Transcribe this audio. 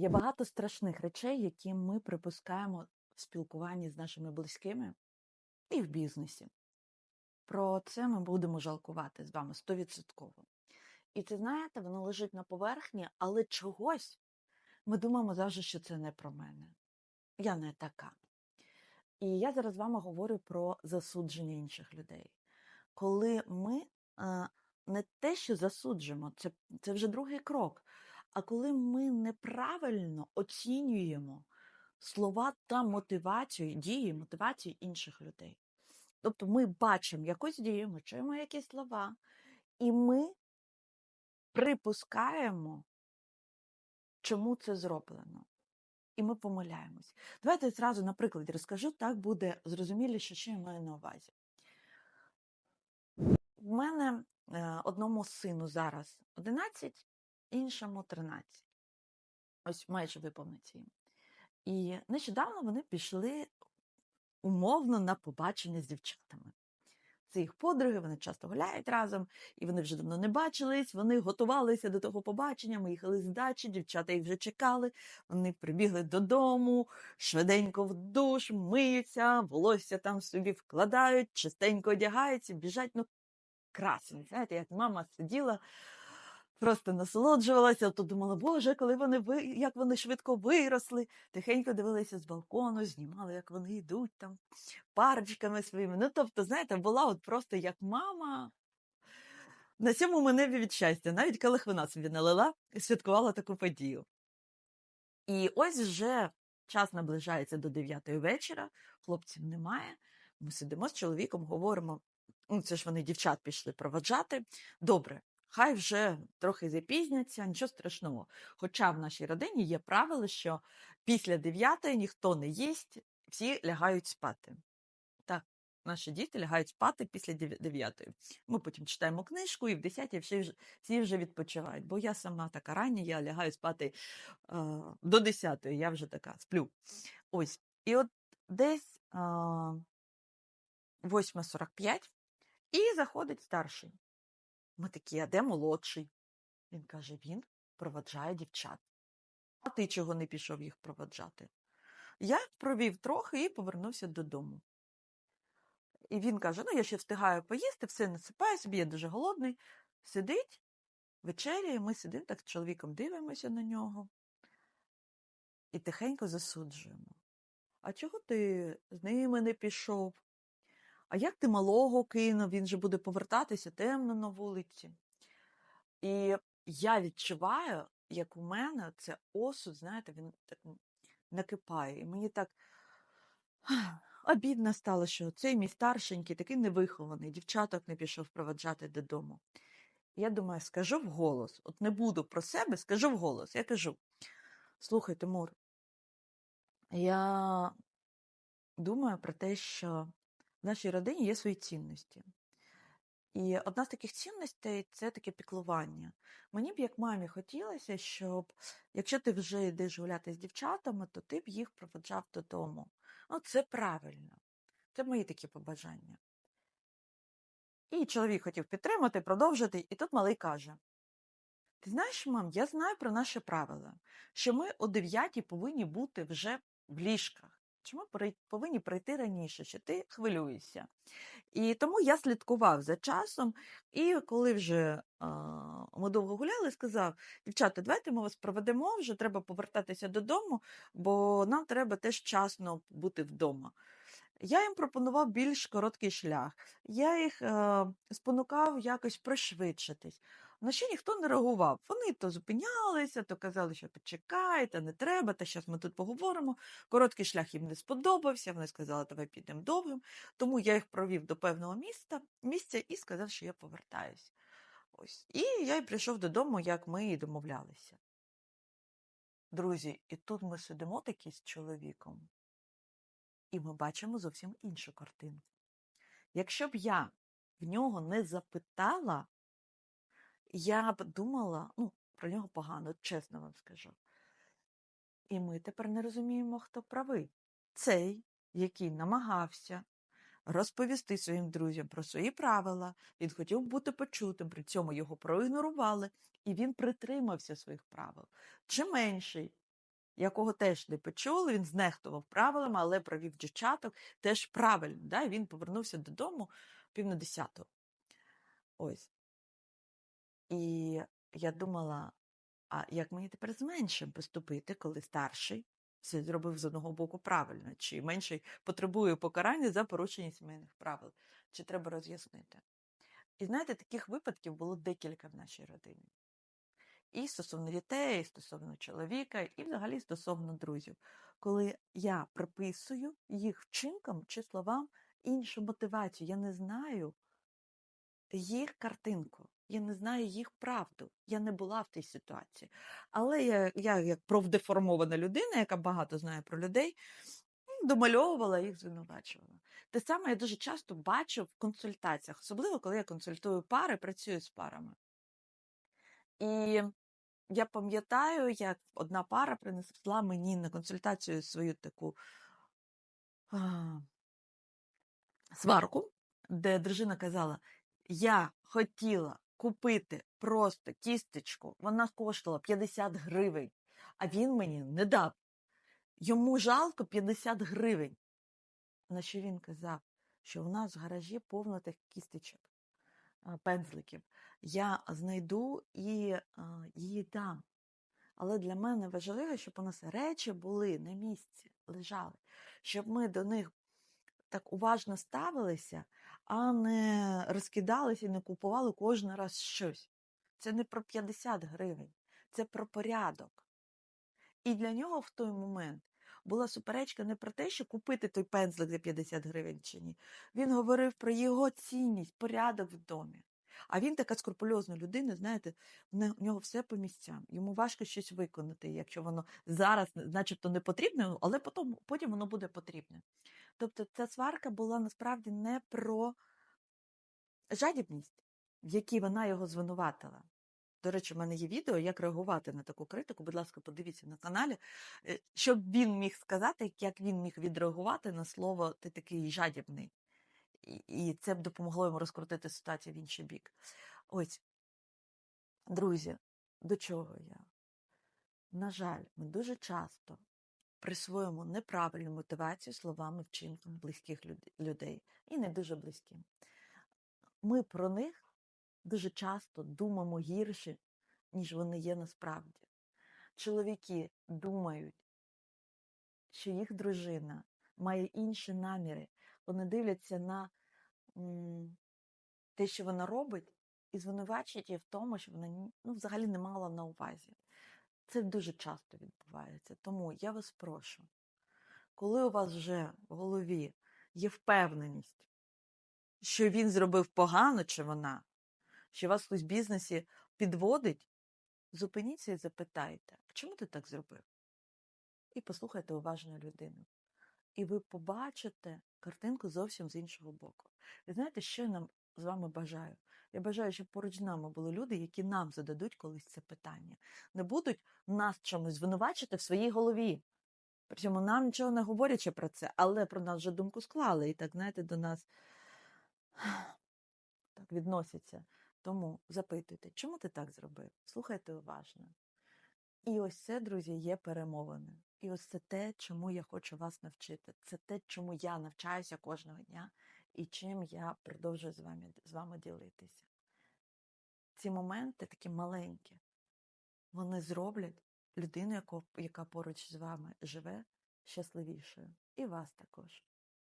Є багато страшних речей, які ми припускаємо в спілкуванні з нашими близькими і в бізнесі. Про це ми будемо жалкувати з вами стовідсотково. І це, знаєте, воно лежить на поверхні, але чогось ми думаємо завжди, що це не про мене. Я не така. І я зараз з вами говорю про засудження інших людей. Коли ми е, не те, що засуджуємо, це, це вже другий крок. А коли ми неправильно оцінюємо слова та мотивацію, дії, мотивацію інших людей. Тобто ми бачимо якусь дію, ми чуємо якісь слова, і ми припускаємо, чому це зроблено. І ми помиляємось. Давайте зразу на прикладі розкажу, так буде зрозуміліше, що я маю на увазі. В мене е, одному сину зараз 11, іншому 13. Ось майже виповниться їм. І нещодавно вони пішли умовно на побачення з дівчатами. Це їх подруги, вони часто гуляють разом, і вони вже давно не бачились. Вони готувалися до того побачення. Ми їхали з дачі, дівчата їх вже чекали. Вони прибігли додому, швиденько в душ, миються, волосся там собі вкладають, чистенько одягаються, біжать. Ну, красені. Знаєте, як мама сиділа, просто насолоджувалася, то думала, Боже, коли вони ви... як вони швидко виросли, тихенько дивилися з балкону, знімали, як вони йдуть там парочками своїми. Ну, тобто, знаєте, була от просто як мама. На сьомому небі від щастя, навіть калихвина собі налила і святкувала таку подію. І ось вже час наближається до 9 вечора, хлопців немає. Ми сидимо з чоловіком, говоримо, ну це ж вони дівчат пішли проводжати. Добре, хай вже трохи запізняться, нічого страшного. Хоча в нашій родині є правило, що після 9 ніхто не їсть, всі лягають спати. Так, наші діти лягають спати після 9. Ми потім читаємо книжку, і в 10 всі всі вже відпочивають. Бо я сама така рання, я лягаю спати е, до 10, я вже така сплю. Ось. І от десь е, 8.45 і заходить старший. Ми такі, а де молодший? Він каже: він проводжає дівчат. А ти чого не пішов їх проводжати? Я провів трохи і повернувся додому. І він каже: ну, я ще встигаю поїсти, все насипаю собі, я дуже голодний. Сидить, вечеряє, ми сидимо так з чоловіком дивимося на нього і тихенько засуджуємо. А чого ти з ними не пішов? А як ти малого кинув, він же буде повертатися темно на вулиці. І я відчуваю, як у мене це осуд, знаєте, він так накипає. І мені так обідно стало, що цей мій старшенький, такий невихований, дівчаток не пішов проводжати додому. Я думаю, скажу вголос, от не буду про себе, скажу вголос. Я кажу: слухай, Тимур, я думаю про те, що в нашій родині є свої цінності. І одна з таких цінностей це таке піклування. Мені б, як мамі, хотілося, щоб якщо ти вже йдеш гуляти з дівчатами, то ти б їх проводжав додому. Ну, це правильно. Це мої такі побажання. І чоловік хотів підтримати, продовжити, і тут малий каже: Ти знаєш, мам, я знаю про наше правило, що ми о 9 повинні бути вже в ліжках. Чому повинні прийти раніше, що ти хвилюєшся? І тому я слідкував за часом, і коли вже а, ми довго гуляли, сказав: дівчата, давайте ми вас проведемо, вже треба повертатися додому, бо нам треба теж вчасно бути вдома. Я їм пропонував більш короткий шлях. Я їх е, спонукав якось пришвидшитись. На що ніхто не реагував. Вони то зупинялися, то казали, що почекайте, не треба, та зараз ми тут поговоримо. Короткий шлях їм не сподобався. Вони сказали, давай підемо довгим. Тому я їх провів до певного міста, місця і сказав, що я повертаюся. Ось. І я й прийшов додому, як ми і домовлялися. Друзі, і тут ми сидимо такі з чоловіком, і ми бачимо зовсім іншу картинку. Якщо б я в нього не запитала, я б думала, ну, про нього погано, чесно вам скажу. І ми тепер не розуміємо, хто правий. Цей, який намагався розповісти своїм друзям про свої правила, він хотів бути почутим, при цьому його проігнорували, і він притримався своїх правил. Чи менший, якого теж не почули, він знехтував правилами, але провів дівчаток теж правильно. Да? Він повернувся додому пів на десяту. Ось. І я думала, а як мені тепер з меншим поступити, коли старший все зробив з одного боку правильно, чи менший потребує покарання за порушення сімейних правил, чи треба роз'яснити. І знаєте, таких випадків було декілька в нашій родині. І стосовно дітей, і стосовно чоловіка, і взагалі стосовно друзів, коли я приписую їх вчинкам чи словам іншу мотивацію. Я не знаю їх картинку, я не знаю їх правду. Я не була в тій ситуації. Але я, я як профдеформована людина, яка багато знає про людей, домальовувала їх, звинувачувала. Те саме я дуже часто бачу в консультаціях, особливо коли я консультую пари, працюю з парами. І я пам'ятаю, як одна пара принесла мені на консультацію свою таку а, сварку, де дружина казала: Я хотіла купити просто кісточку, вона коштувала 50 гривень, а він мені не дав. Йому жалко 50 гривень. На що він казав, що в нас в гаражі повно тих кісточок, пензликів. Я знайду і її дам. Але для мене важливо, щоб у нас речі були на місці, лежали, щоб ми до них так уважно ставилися, а не розкидалися і не купували кожен раз щось. Це не про 50 гривень, це про порядок. І для нього в той момент була суперечка не про те, що купити той пензлик за 50 гривень чи ні. Він говорив про його цінність, порядок в домі. А він така скрупульозна людина, знаєте, в нього все по місцям. Йому важко щось виконати, якщо воно зараз, начебто, не потрібне, але потім, потім воно буде потрібне. Тобто ця сварка була насправді не про жадібність, в якій вона його звинуватила. До речі, в мене є відео, як реагувати на таку критику. Будь ласка, подивіться на каналі, е, щоб він міг сказати, як він міг відреагувати на слово ти такий жадібний. І, і це б допомогло йому розкрутити ситуацію в інший бік. Ось, друзі, до чого я? На жаль, ми дуже часто присвоїмо неправильну мотивацію словами, вчинком близьких людей і не дуже близьким. Ми про них дуже часто думаємо гірше, ніж вони є насправді. Чоловіки думають, що їх дружина має інші наміри. Вони дивляться на м, те, що вона робить, і звинувачують її в тому, що вона ну, взагалі не мала на увазі. Це дуже часто відбувається. Тому я вас прошу, коли у вас вже в голові є впевненість, що він зробив погано чи вона, що вас хтось в бізнесі підводить, зупиніться і запитайте, чому ти так зробив? І послухайте уважно людину. І ви побачите картинку зовсім з іншого боку. Ви знаєте, що я нам з вами бажаю? Я бажаю, щоб поруч з нами були люди, які нам зададуть колись це питання. Не будуть нас чомусь звинувачити в своїй голові. Причому нам нічого не говорячи про це, але про нас вже думку склали. І так, знаєте, до нас так відносяться. Тому запитуйте, чому ти так зробив? Слухайте уважно. І ось це, друзі, є перемовини. І ось це те, чому я хочу вас навчити. Це те, чому я навчаюся кожного дня і чим я продовжую з вами, з вами ділитися. Ці моменти такі маленькі, вони зроблять людину, яка поруч з вами живе, щасливішою. І вас також.